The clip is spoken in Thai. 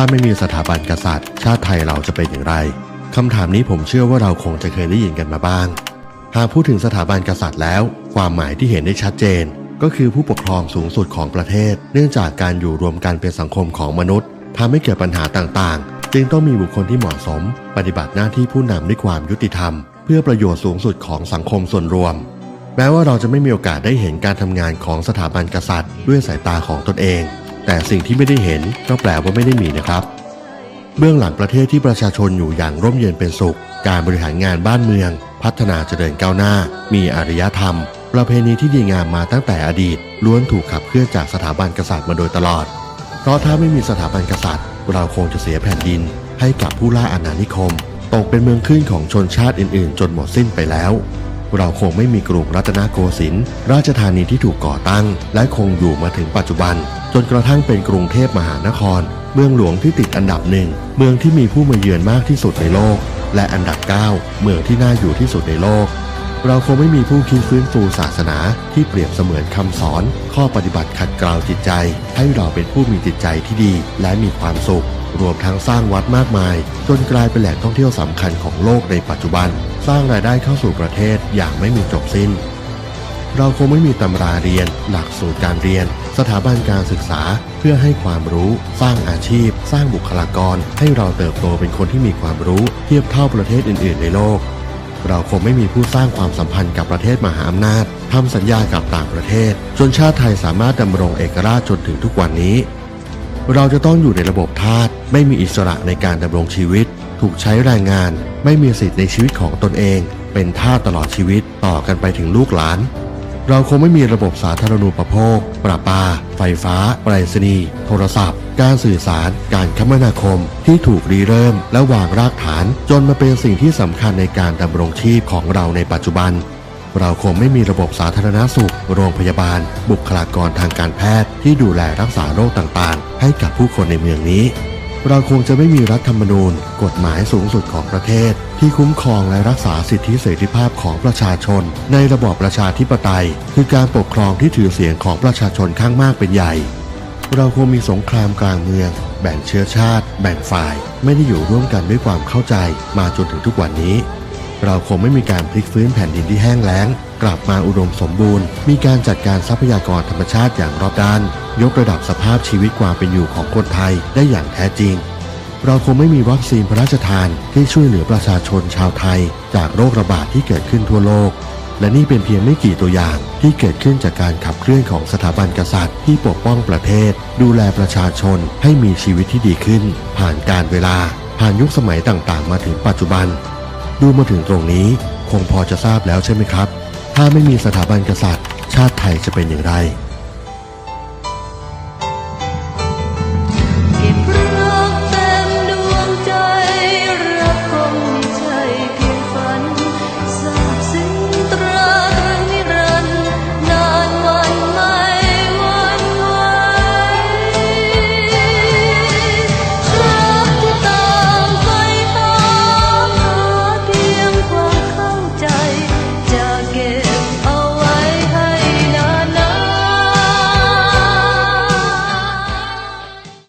ถ้าไม่มีสถาบันกษัตริย์ ชาติไทยเราจะเป็นอย่างไรคำถามนี้ผมเชื่อว่าเราคงจะเคยได้ยินกันมาบ้าง หากพูดถึงสถาบันกษัตริย์แล้ว ความหมายที่เห็นได้ชัดเจน ก็คือผู้ปกครองสูงสุดของประเทศ เนื่องจากการอยู่รวมกันเป็นสังคมของมนุษย์ทำให้เกิดปัญหาต่างๆ จึงต้องมีบุคคลที่เหมาะสม ปฏิบัติหน้าที่ผู้นำด้วยความยุติธรรม เพื่อประโยชน์สูงสุดของสังคมส่วนรวม แม้ว่าเราจะไม่มีโอกาสได้เห็นการทำงานของสถาบันกษัตริย์ ด้วยสายตาของตนเอง แต่สิ่งที่ไม่ได้เห็นก็แปลว่าไม่ได้มีนะครับ เบื้องหลังประเทศที่ประชาชนอยู่อย่างร่มเย็นเป็นสุข การบริหารงานบ้านเมือง พัฒนาเจริญก้าวหน้า มีอารยธรรม ประเพณีที่ดีงามมาตั้งแต่อดีต ล้วนถูกขับเคลื่อนจากสถาบันกษัตริย์มาโดยตลอด เพราะถ้าไม่มีสถาบันกษัตริย์ เราคงจะเสียแผ่นดิน ให้กับผู้ล่าอาณานิคม ตกเป็นเมืองขึ้นของชนชาติอื่น ๆ จนหมดสิ้นไปแล้ว เราคงไม่มีกรุงรัตนโกสินทร์ราชธานีที่ถูกก่อตั้ง และคงอยู่มาถึงปัจจุบัน จนกระทั่งเป็นกรุงเทพมหานคร เมืองหลวงที่ติดอันดับหนึ่งเมืองที่มีผู้มาเยือนมากที่สุดในโลก และอันดับ 9 เมืองที่น่าอยู่ที่สุดในโลก เราคงไม่มีผู้คิดฟื้นฟูศาสนาที่เปรียบเสมือนคำสอน ข้อปฏิบัติขัดเกลาจิตใจ ให้เราเป็นผู้มีจิตใจที่ดีและมีความสุข รวมทั้งสร้างวัดมากมาย จนกลายเป็นแหล่งท่องเที่ยวสำคัญของโลกในปัจจุบัน สร้างรายได้เข้าสู่ประเทศอย่างไม่มีจบสิ้น เราคงไม่มีตำราเรียน หลักสูตรการเรียน สถาบันการศึกษา เพื่อให้ความรู้ สร้างอาชีพ สร้างบุคลากร ให้เราเติบโตเป็นคนที่มีความรู้ เทียบเท่าประเทศอื่น ๆ ในโลกเราคงไม่มีผู้สร้างความสัมพันธ์กับประเทศมหาอำนาจทำสัญญากับต่างประเทศ จนชาติไทยสามารถดำรงเอกราชจนถึงทุกวันนี้ เราจะต้องอยู่ในระบบทาสไม่มีอิสระในการดำรงชีวิต ถูกใช้แรงงาน ไม่มีสิทธิ์ในชีวิตของตนเอง เป็นทาสตลอดชีวิตต่อกันไปถึงลูกหลาน เราคงไม่มีระบบสาธารณูปโภค ประปา ไฟฟ้าไปรษณีย์โทรศัพท์ การสื่อสาร การคมนาคม ที่ถูกรีเริ่ม และวางรากฐาน จนมาเป็นสิ่งที่สำคัญในการดำรงชีพของเราในปัจจุบัน เราคงไม่มีระบบสาธารณสุข โรงพยาบาล บุคลากรทางการแพทย์ ที่ดูแลรักษาโรคต่างๆ ให้กับผู้คนในเมืองนี้ เราคงจะไม่มีรัฐธรรมนูญ กฎหมายสูงสุดของประเทศ ที่คุ้มครองและรักษาสิทธิเสรีภาพของประชาชน ในระบอบประชาธิปไตย คือการปกครองที่ถือเสียงของประชาชนข้างมากเป็นใหญ่ เราคงมีสงครามกลางเมือง แบ่งเชื้อชาติ แบ่งฝ่าย ไม่ได้อยู่ร่วมกันด้วยความเข้าใจมาจนถึงทุกวันนี้ เราคงไม่มีการพลิกฟื้นแผ่นดินที่แห้งแล้ง กลับมาอุดมสมบูรณ์ มีการจัดการทรัพยากรธรรมชาติอย่างรอบด้าน ยกระดับสภาพชีวิตความเป็นอยู่ของคนไทยได้อย่างแท้จริง เราคงไม่มีวัคซีนพระราชทานที่ช่วยเหลือประชาชนชาวไทย จากโรคระบาดที่เกิดขึ้นทั่วโลก และนี่เป็นเพียงไม่กี่ตัวอย่างที่เกิดขึ้นจากการขับเคลื่อนของสถาบันกษัตริย์ ที่ปกป้องประเทศ ดูแลประชาชนให้มีชีวิตที่ดีขึ้น ผ่านการเวลาผ่านยุคสมัยต่างๆ มาถึงปัจจุบัน ดูมาถึงตรงนี้คงพอจะทราบแล้วใช่ไหมครับ ถ้าไม่มีสถาบันกษัตริย์ ชาติไทยจะเป็นอย่างไร